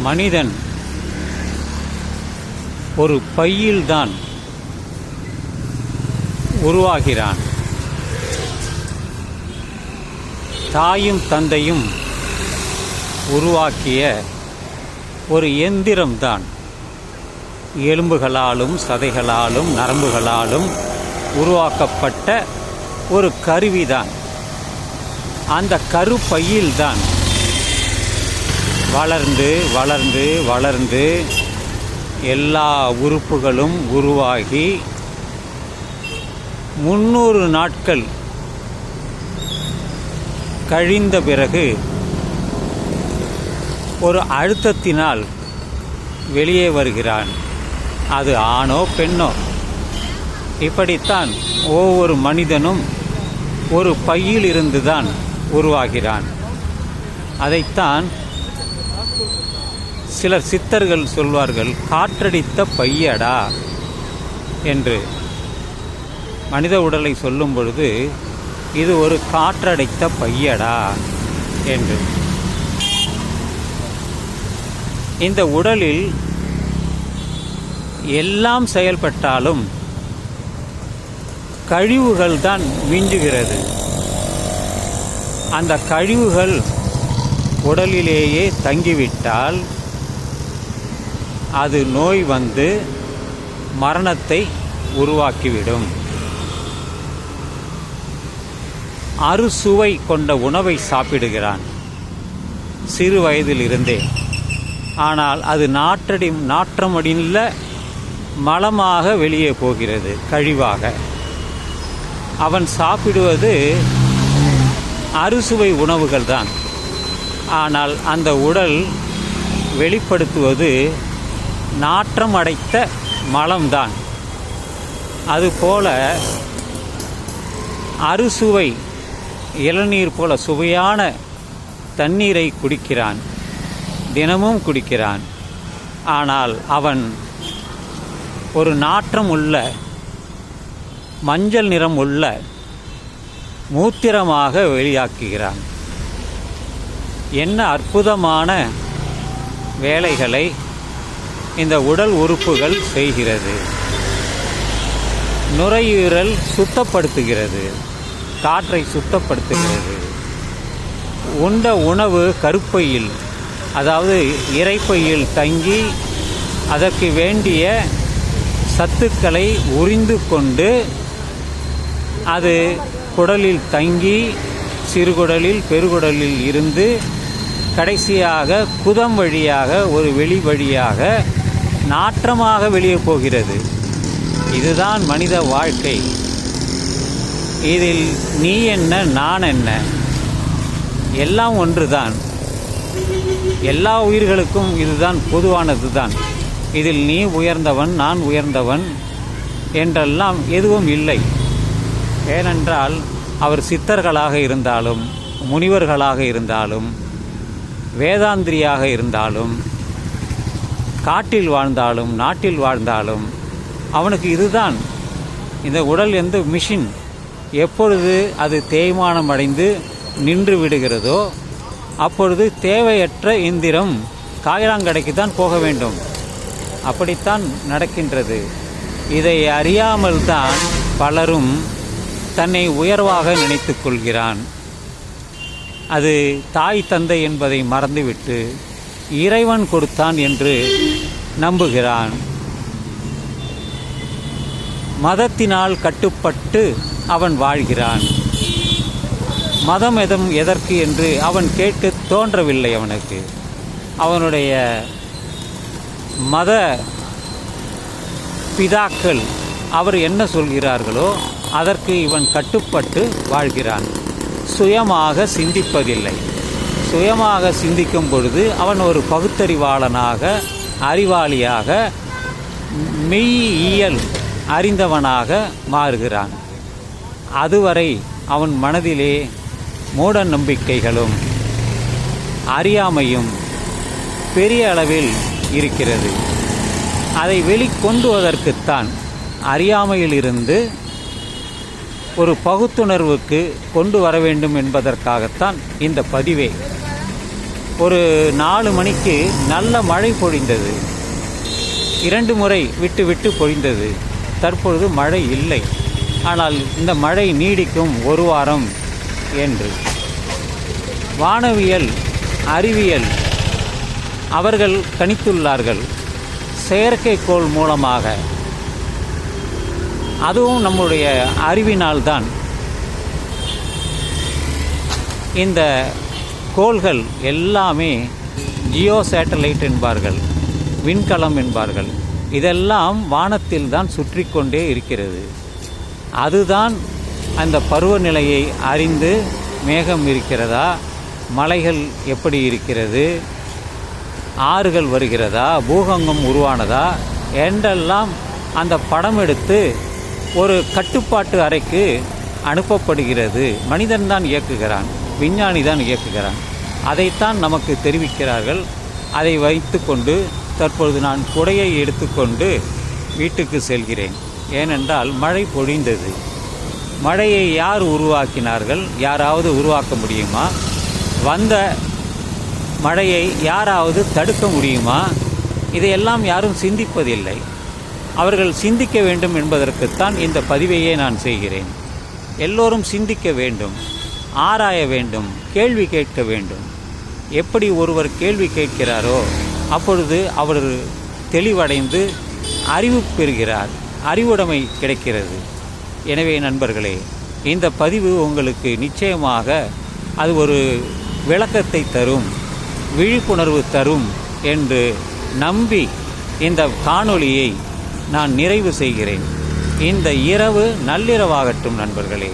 மனிதன் ஒரு பையில்தான் உருவாகிறான். தாயும் தந்தையும் உருவாக்கிய ஒரு எந்திரம்தான். எலும்புகளாலும் சதைகளாலும் நரம்புகளாலும் உருவாக்கப்பட்ட ஒரு கருவிதான். அந்த கருப்பையில்தான் வளர்ந்து வளர்ந்து வளர்ந்து எல்லா உறுப்புகளும் உருவாகி முன்னூறு நாட்கள் கழிந்த பிறகு ஒரு அழுத்தத்தினால் வெளியே வருகிறான். அது ஆணோ பெண்ணோ? இப்படித்தான் ஒவ்வொரு மனிதனும் ஒரு பையில் இருந்துதான் உருவாகிறான். அதைத்தான் சிலர் சித்தர்கள் சொல்வார்கள் காற்றடித்த பையடா என்று. மனித உடலை சொல்லும் பொழுது இது ஒரு காற்றடைத்த பையடா என்று. இந்த உடலில் எல்லாம் செயல்பட்டாலும் கழிவுகள் தான் மிஞ்சுகிறது. அந்த கழிவுகள் உடலிலேயே தங்கிவிட்டால் அது நோய் வந்து மரணத்தை உருவாக்கிவிடும். அறுசுவை கொண்ட உணவை சாப்பிடுகிறான். சிறு வயதிலிருந்தே. ஆனால் அது நாற்றடி நாற்றமடியில் மலமாக வெளியே போகிறது கழிவாக. அவன் சாப்பிடுவது அறுசுவை உணவுகள் தான் ஆனால் அந்த உடல் வெளிப்படுத்துவது நாற்றம் அடைத்த மலம்தான். அதுபோல அறுசுவை இளநீர் போல சுவையான தண்ணீரை குடிக்கிறான் தினமும் குடிக்கிறான். ஆனால் அவன் ஒரு நாற்றம் உள்ள மஞ்சள் நிறம் உள்ள மூத்திரமாக வெளியாக்குகிறான். என்ன அற்புதமான வேலைகளை இந்த உடல் உறுப்புகள் செய்கிறது. நுரையீரல் சுத்தப்படுத்துகிறது. காற்றை சுத்தப்படுத்துகிறது. உண்ட உணவு கருப்பையில் அதாவது இறைப்பையில் தங்கி அதற்கு வேண்டிய சத்துக்களை உறிந்து கொண்டு அது குடலில் தங்கி சிறுகுடலில் பெருகுடலில் இருந்து கடைசியாக குதம் வழியாக ஒரு வெளி வழியாக நாற்றமாக வெளியே போகிறது. இதுதான் மனித வாழ்க்கை. இதில் நீ என்ன நான் என்ன? எல்லாம் ஒன்றுதான். எல்லா உயிர்களுக்கும் இதுதான் பொதுவானது தான் இதில் நீ உயர்ந்தவன் நான் உயர்ந்தவன் என்றெல்லாம் எதுவும் இல்லை. ஏனென்றால் அவர் சித்தர்களாக இருந்தாலும் முனிவர்களாக இருந்தாலும் வேதாந்திரியாக இருந்தாலும் காட்டில் வாழ்ந்தாலும் நாட்டில் வாழ்ந்தாலும் அவனுக்கு இதுதான். இந்த உடல் எந்த மிஷின் எப்பொழுது அது தேய்மானம் அடைந்து நின்று விடுகிறதோ அப்பொழுது தேவையற்ற இந்திரம் காயலாங்கடைக்கு தான் போக வேண்டும். அப்படித்தான் நடக்கின்றது. இதை அறியாமல் தான் பலரும் தன்னை உயர்வாக நினைத்து கொள்கிறான். அது தாய் தந்தை என்பதை மறந்துவிட்டு இறைவன் கொடுத்தான் என்று நம்புகிறான். மதத்தினால் கட்டுப்பட்டு அவன் வாழ்கிறான். மதம் எதம் எதற்கு என்று அவன் கேட்டு தோன்றவில்லை அவனுக்கு. அவனுடைய மத பிதாக்கள் அவர் என்ன சொல்கிறார்களோ அதற்கு இவன் கட்டுப்பட்டு வாழ்கிறான். சுயமாக சிந்திப்பதில்லை. சுயமாக சிந்திக்கும் பொழுது அவன் ஒரு பகுத்தறிவாளனாக அறிவாளியாக மெய்யியல் அறிந்தவனாக மாறுகிறான். அதுவரை அவன் மனதிலே மூட நம்பிக்கைகளும் அறியாமையும் பெரிய அளவில் இருக்கிறது. அதை வெளிக்கொண்டுவதற்குத்தான் அறியாமையிலிருந்து ஒரு பகுத்துணர்வுக்கு கொண்டு வர வேண்டும் என்பதற்காகத்தான் இந்த பதிவே. ஒரு நாலு மணிக்கு நல்ல மழை பொழிந்தது. இரண்டு முறை விட்டு விட்டு பொழிந்தது. தற்பொழுது மழை இல்லை. ஆனால் இந்த மழை நீடிக்கும் ஒரு வாரம் என்று. வானவியல் அறிவியல் அவர்கள் கணித்துள்ளார்கள். செயற்கைக்கோள் மூலமாக. அதுவும் நம்முடைய அறிவினால்தான். இந்த கோள்கள் எல்லாமே ஜியோ சேட்டலைட் என்பார்கள் விண்கலம் என்பார்கள். இதெல்லாம் வானத்தில் தான் சுற்றி கொண்டே இருக்கிறது. அதுதான் அந்த பருவநிலையை அறிந்து மேகம் இருக்கிறதா மலைகள் எப்படி இருக்கிறது ஆறுகள் வருகிறதா பூகங்கம் உருவானதா என்றெல்லாம் அந்த படம் எடுத்து ஒரு கட்டுப்பாட்டு அறைக்கு அனுப்பப்படுகிறது. மனிதன் தான் இயக்குகிறான். விஞ்ஞானி தான் இயக்குகிறான். அதைத்தான் நமக்கு தெரிவிக்கிறார்கள். அதை வைத்துக்கொண்டு தற்பொழுது நான் குடையை எடுத்துக்கொண்டு வீட்டுக்கு செல்கிறேன். ஏனென்றால் மழை பொழிந்தது. மழையை யார் உருவாக்கினார்கள்? யாராவது உருவாக்க முடியுமா? வந்த மழையை யாராவது தடுக்க முடியுமா? இதையெல்லாம் யாரும் சிந்திப்பதில்லை. அவர்கள் சிந்திக்க வேண்டும் என்பதற்குத்தான் இந்த பதிவையே நான் செய்கிறேன். எல்லோரும் சிந்திக்க வேண்டும் ஆராய வேண்டும் கேள்வி கேட்க வேண்டும். எப்படி ஒருவர் கேள்வி கேட்கிறாரோ அப்பொழுது அவர் தெளிவடைந்து அறிவு பெறுகிறார் அறிவுடைமை கிடைக்கிறது. எனவே நண்பர்களே இந்த பதிவு உங்களுக்கு நிச்சயமாக அது ஒரு விளக்கத்தை தரும் விழிப்புணர்வு தரும் என்று நம்பி இந்த காணொளியை நான் நிறைவு செய்கிறேன். இந்த இரவு நள்ளிரவாகட்டும் நண்பர்களே.